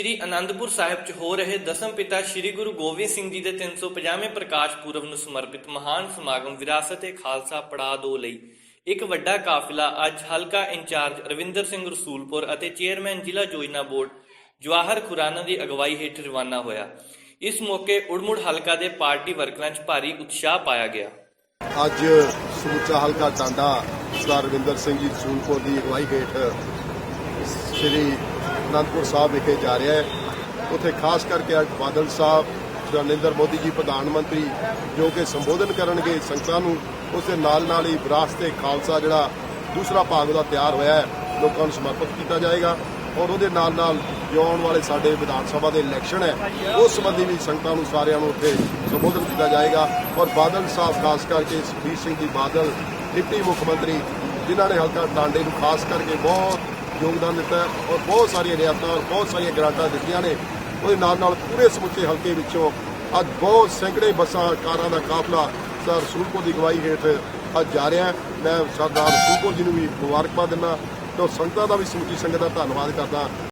ਸ਼੍ਰੀ ਅਨੰਦਪੁਰ ਸਾਹਿਬ 'ਚ ਹੋ ਰਹੇ ਦਸਮ ਪਿਤਾ ਸ਼੍ਰੀ ਗੁਰੂ ਗੋਬਿੰਦ ਸਿੰਘ ਜੀ ਦੇ 350ਵੇਂ ਪ੍ਰਕਾਸ਼ ਪੁਰਬ ਨੂੰ ਸਮਰਪਿਤ ਮਹਾਨ ਸਮਾਗਮ ਵਿਰਾਸਤ-ਏ ਖਾਲਸਾ ਪੜਾਅ 2 ਲਈ। ਇੱਕ ਵੱਡਾ ਕਾਫਿਲਾ ਅੱਜ ਹਲਕਾ ਇੰਚਾਰਜ ਰਵਿੰਦਰ ਸਿੰਘ ਰਸੂਲਪੁਰ ਅਤੇ ਚੇਅਰਮੈਨ ਜ਼ਿਲ੍ਹਾ ਯੋਜਨਾ ਬੋਰਡ ਜਵਾਹਰ ਖੁਰਾਨਾ ਦੀ ਅਗਵਾਈ ਹੇਠ ਰਵਾਨਾ ਹੋਇਆ। ਇਸ ਮੌਕੇ ਉੜਮੁੜ ਹਲਕਾ ਦੇ ਪਾਰਟੀ ਵਰਕਰਾਂ 'ਚ ਭਾਰੀ ਉਤਸ਼ਾਹ ਪਾਇਆ ਗਿਆ। ਅੱਜ ਸਮੁੱਚਾ ਹਲਕਾ ਟਾਂਡਾ ਸਰਦਾਰ ਰਵਿੰਦਰ ਸਿੰਘ ਜੀ ਸੂਲਪੁਰ ਦੀ ਅਗਵਾਈ ਹੇਠ ਸ੍ਰੀ ਅਨੰਦਪੁਰ ਸਾਹਿਬ ਵਿਖੇ ਜਾ ਰਿਹਾ ਹੈ। ਉੱਥੇ ਖਾਸ ਕਰਕੇ ਅੱਜ ਬਾਦਲ ਸਾਹਿਬ, ਸ਼੍ਰੀ ਨਰਿੰਦਰ ਮੋਦੀ ਜੀ, ਪ੍ਰਧਾਨ ਮੰਤਰੀ, ਜੋ ਕਿ ਸੰਬੋਧਨ ਕਰਨਗੇ ਸੰਗਤਾਂ ਨੂੰ, ਉਸ ਦੇ ਨਾਲ ਨਾਲ ਹੀ ਵਿਰਾਸਤੇ ਖਾਲਸਾ ਜਿਹੜਾ ਦੂਸਰਾ ਭਾਗ ਦਾ ਤਿਆਰ ਹੋਇਆ ਹੈ। ਲੋਕਾਂ ਨੂੰ ਸਮਰਪਿਤ ਕੀਤਾ ਜਾਏਗਾ। ਔਰ ਉਹਦੇ ਨਾਲ ਨਾਲ ਜੋ ਆਉਣ ਵਾਲੇ ਸਾਡੇ ਵਿਧਾਨ ਸਭਾ ਦੇ ਇਲੈਕਸ਼ਨ ਹੈ, ਉਸ ਸੰਬੰਧੀ ਵੀ ਸੰਗਤਾਂ ਨੂੰ ਸਾਰਿਆਂ ਨੂੰ ਉੱਥੇ ਸੰਬੋਧਨ ਕੀਤਾ ਜਾਏਗਾ। ਔਰ ਬਾਦਲ ਸਾਹਿਬ, ਖਾਸ ਕਰਕੇ ਸੁਖਬੀਰ ਸਿੰਘ ਜੀ ਬਾਦਲ, ਡਿਪਟੀ ਮੁੱਖ ਮੰਤਰੀ, ਜਿਨ੍ਹਾਂ ਨੇ ਹਲਕਾ ਟਾਂਡੇ ਨੂੰ ਖਾਸ ਕਰਕੇ ਬਹੁਤ ਯੋਗਦਾਨ ਦਿੱਤਾ ਔਰ ਬਹੁਤ ਸਾਰੀਆਂ ਰਿਆਇਤਾਂ ਔਰ ਬਹੁਤ ਸਾਰੀਆਂ ਗ੍ਰਾਂਟਾਂ ਦਿੱਤੀਆਂ ਨੇ। ਉਹਦੇ ਨਾਲ ਨਾਲ ਪੂਰੇ ਸਮੁੱਚੇ ਹਲਕੇ ਵਿੱਚੋਂ ਅੱਜ ਬਹੁਤ ਸੈਂਕੜੇ ਬੱਸਾਂ, ਕਾਰਾਂ ਦਾ ਕਾਫਲਾ ਸਰ ਸੂਲਪੁਰ ਦੀ ਅਗਵਾਈ ਹੇਠ ਅੱਜ ਜਾ ਰਿਹਾ ਮੈਂ ਸਰਦਾਰ ਸੂਲਪੁਰ ਜੀ ਨੂੰ ਵੀ ਮੁਬਾਰਕਬਾਦ ਦਿੰਦਾ ਤੇ ਸੰਗਤਾਂ ਦਾ ਵੀ ਸਮੁੱਚੀ ਸੰਗਤ ਦਾ ਧੰਨਵਾਦ ਕਰਦਾ